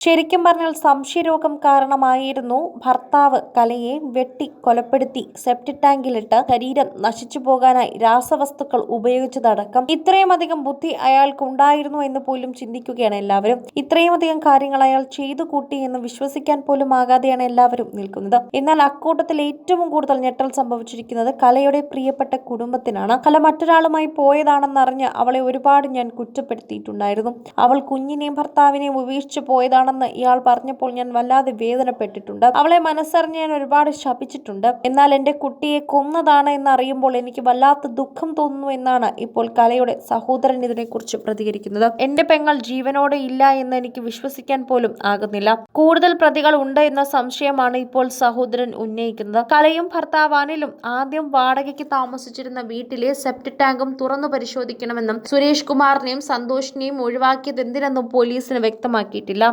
ശരിക്കും പറഞ്ഞാൽ സംശയരോഗം കാരണമായിരുന്നു. ഭർത്താവ് കലയെ വെട്ടി കൊലപ്പെടുത്തി സെപ്റ്റിക് ടാങ്കിലിട്ട് ശരീരം നശിച്ചു പോകാനായി രാസവസ്തുക്കൾ ഉപയോഗിച്ചതടക്കം ഇത്രയും അധികം ബുദ്ധി അയാൾക്ക് ഉണ്ടായിരുന്നു എന്ന് പോലും ചിന്തിക്കുകയാണ് എല്ലാവരും. ഇത്രയും അധികം കാര്യങ്ങൾ അയാൾ ചെയ്തു കൂട്ടി എന്ന് വിശ്വസിക്കാൻ പോലും ആകാതെയാണ് എല്ലാവരും നിൽക്കുന്നത്. എന്നാൽ അക്കൂട്ടത്തിൽ ഏറ്റവും കൂടുതൽ ഞെട്ടൽ സംഭവിച്ചിരിക്കുന്നത് കലയുടെ പ്രിയപ്പെട്ട കുടുംബത്തിനാണ്. കല മറ്റൊരാളുമായി പോയതാണെന്നറിഞ്ഞ് അവളെ ഒരുപാട് ഞാൻ കുറ്റപ്പെടുത്തിയിട്ടുണ്ടായിരുന്നു. അവൾ കുഞ്ഞിനെയും ഭർത്താവിനെയും ഉപേക്ഷിച്ച് പോയതാണെന്ന് ഇയാൾ പറഞ്ഞപ്പോൾ ഞാൻ വല്ലാതെ വേദനപ്പെട്ടിട്ടുണ്ട്. അവളെ മനസ്സറിഞ്ഞ് ഞാൻ ഒരുപാട് ശപിച്ചിട്ടുണ്ട്. എന്നാൽ എന്റെ കുട്ടിയെ കൊന്നതാണ് എന്ന് അറിയുമ്പോൾ എനിക്ക് വല്ലാത്ത ദുഃഖം തോന്നുന്നു എന്നാണ് ഇപ്പോൾ കലയുടെ സഹോദരൻ ഇതിനെക്കുറിച്ച് പ്രതികരിക്കുന്നത്. എന്റെ പെങ്ങൾ ജീവനോടെ ഇല്ല എന്ന് എനിക്ക് വിശ്വസിക്കാൻ പോലും ആകുന്നില്ല. കൂടുതൽ പ്രതികൾ ഉണ്ട് എന്ന സംശയമാണ് ഇപ്പോൾ സഹോദരൻ ഉന്നയിക്കുന്നത്. കലയും ഭർത്താവ് അനിലും ആദ്യം വാടകയ്ക്ക് താമസിച്ചിരുന്ന വീട്ടിലെ സെപ്റ്റ് ടാങ്കും തുറന്നു പരിശോധിക്കണമെന്നും സുരേഷ് കുമാറിനെയും സന്തോഷിനെയും ഒഴിവാക്കിയത് എന്തിനെന്നും പോലീസിന് വ്യക്തമാക്കിയിട്ടില്ല.